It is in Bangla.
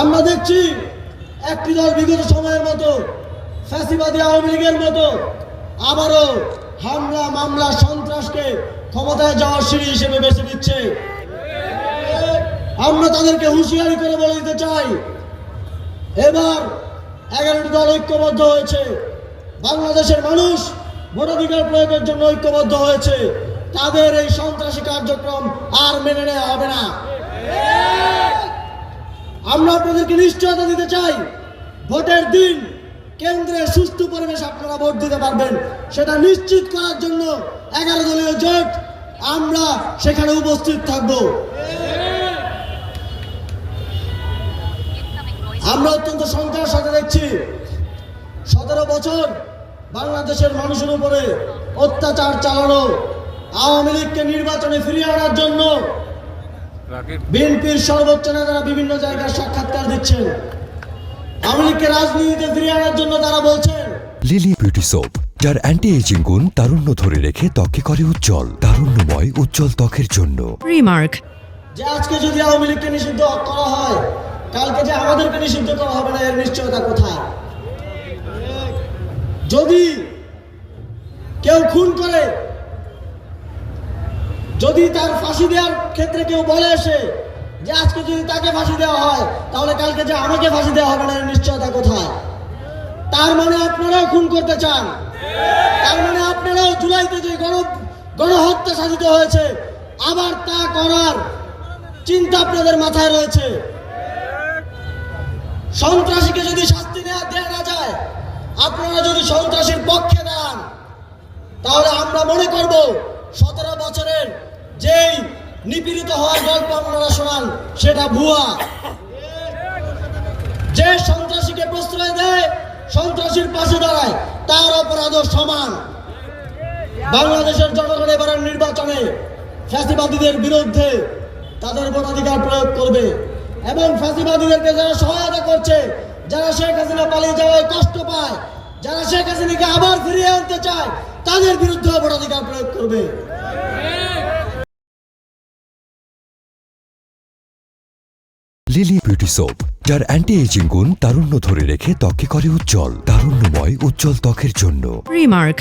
আমরা দেখছি একটি দল বিগত সময়ের মতো ফ্যাসিবাদী আওয়ামী লীগের মতো আবারও হামলা, মামলা, সন্ত্রাসকে ক্ষমতায় যাওয়ার সিঁড়ি হিসেবে বেছে নিচ্ছে। আমরা তাদেরকে হুঁশিয়ারি করে বলে দিতে চাই, এবার এগারোটি দল ঐক্যবদ্ধ হয়েছে। বাংলাদেশের মানুষ ভোটাধিকার প্রয়োগের জন্য ঐক্যবদ্ধ হয়েছে। তাদের এই সন্ত্রাসী কার্যক্রম আর মেনে নেওয়া হবে না। আমরা আপনাদেরকে নিশ্চয়তা দিতে চাই। ভোটের দিন কেন্দ্রে সুস্থ পরিবেশ আপনারা ভোট দিতে পারবেন। সেটা নিশ্চিত করার জন্য এগারো দলীয় জোট আমরা সেখানে উপস্থিত থাকব। আমরা অত্যন্ত সংখ্যার সাথে দেখছি। সতেরো বছর বাংলাদেশের মানুষের উপরে অত্যাচার চালানো আওয়ামী লীগকে নির্বাচনে ফিরিয়ে আনার জন্য বিএনপির সর্বোচ্চ নেতারা বিভিন্ন জায়গায় সাক্ষাৎকার দিচ্ছেন। আওয়ামী লীগকে রাজনীতিতে ফিরিয়ে আনার জন্য তারা বলছেন লিলি বিউটি সোপ যার অ্যান্টি এজিং গুণ তারুণ্য ধরে রেখে ত্বকে করে উজ্জ্বল তারুণ্যময় উজ্জ্বল ত্বকের জন্য। Remark. যে আজকে যদি আওয়ামী লীগকে নিষিদ্ধ করা হয় কালকে যে আমাদেরকে নিষিদ্ধ করা হবে না এর নিশ্চয়তা কোথায়? যদি কেউ খুন করে যদি তার ফাঁসি দেওয়ার ক্ষেত্রে কেউ বলে এসে যে আজকে যদি তাকে ফাঁসি দেওয়া হয়, তাহলে কালকে যে আমাকে ফাঁসি দেওয়া হবে না নিশ্চয়তা কোথায়? তার মানে আপনারাও খুন করতে চান। তার মানে আপনারাও জুলাইতে যে গণ গণহত্যা সাধিত হয়েছে, আবার তা করার চিন্তা আপনাদের মাথায় রয়েছে। সন্ত্রাসীকে যদি শাস্তি দেওয়া দেওয়া না যায়, আপনারা যদি সন্ত্রাসীর পক্ষে দাঁড়ান, তাহলে আমরা মনে করব সতেরো বছরের যেই নিপীড়িত হওয়ার গল্প আপনারা শোনান, সেটা ভুয়া। যে সন্ত্রাসীকে প্রশ্রয় দেয়, সন্ত্রাসীর পাশে দাঁড়ায়, তার অপরাধও সমান। বাংলাদেশের জনগণ এবারের নির্বাচনে ফ্যাসিবাদীদের বিরুদ্ধে তাদের ভোটাধিকার প্রয়োগ করবে। এবং ফ্যাসিবাদীদেরকে যারা সহায়তা করছে, যারা শেখ হাসিনা পালিয়ে যাওয়ায় কষ্ট পায়, যারা শেখ হাসিনাকে আবার ফিরিয়ে আনতে চায় তাদের বিরুদ্ধে অপরাধিকার প্রয়োগ করবে লিলি বিউটি সোপ যার অ্যান্টি এজিং গুণ তারুণ্য ধরে রেখে ত্বকে করে উজ্জ্বল তারুণ্যময় উজ্জ্বল ত্বকের জন্য Remark.